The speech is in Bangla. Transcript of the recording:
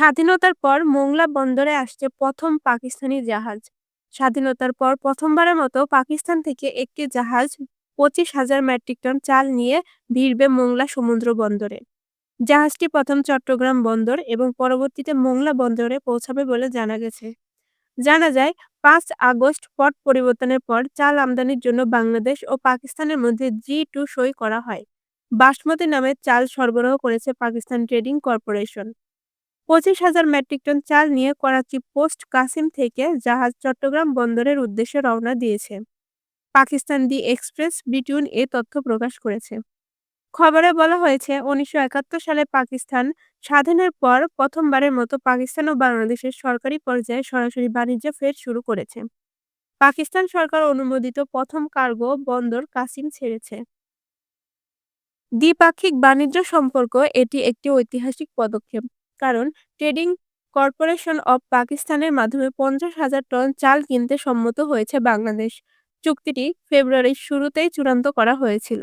স্বাধীনতার পর মোংলা বন্দরে আসছে প্রথম পাকিস্তানি জাহাজ। স্বাধীনতার পর প্রথমবারের মতো পাকিস্তান থেকে একটি জাহাজ পঁচিশ হাজার মেট্রিক টন চাল নিয়ে ভিড়বে মোংলা সমুদ্র বন্দরে। জাহাজটি প্রথম চট্টগ্রাম বন্দর এবং পরবর্তীতে মোংলা বন্দরে পৌঁছাবে বলে জানা গেছে। জানা যায়, পাঁচ আগস্ট পট পরিবর্তনের পর চাল আমদানির জন্য বাংলাদেশ ও পাকিস্তানের মধ্যে জি টু সই করা হয়। বাসমতি নামে চাল সরবরাহ করেছে পাকিস্তান ট্রেডিং কর্পোরেশন। পঁচিশ হাজার মেট্রিক টন চাল নিয়ে করাচি পোস্ট কাসিম থেকে জাহাজ চট্টগ্রাম বন্দরের উদ্দেশ্যে রওনা দিয়েছে। পাকিস্তান দি এক্সপ্রেস বিটিউন এ তথ্য প্রকাশ করেছে। খবরে বলা হয়েছে, উনিশশো একাত্তর সালে পাকিস্তান স্বাধীনের পর প্রথমবারের মতো পাকিস্তান ও বাংলাদেশের সরকারি পর্যায়ে সরাসরি বাণিজ্য ফের শুরু করেছে। পাকিস্তান সরকার অনুমোদিত প্রথম কার্গো বন্দর কাসিম ছেড়েছে। দ্বিপাক্ষিক বাণিজ্য সম্পর্ক এটি একটি ঐতিহাসিক পদক্ষেপ। কারণ ট্রেডিং কর্পোরেশন অব পাকিস্তানের মাধ্যমে পঞ্চাশ হাজার টন চাল কিনতে সম্মত হয়েছে বাংলাদেশ। চুক্তিটি ফেব্রুয়ারির শুরুতেই চূড়ান্ত করা হয়েছিল।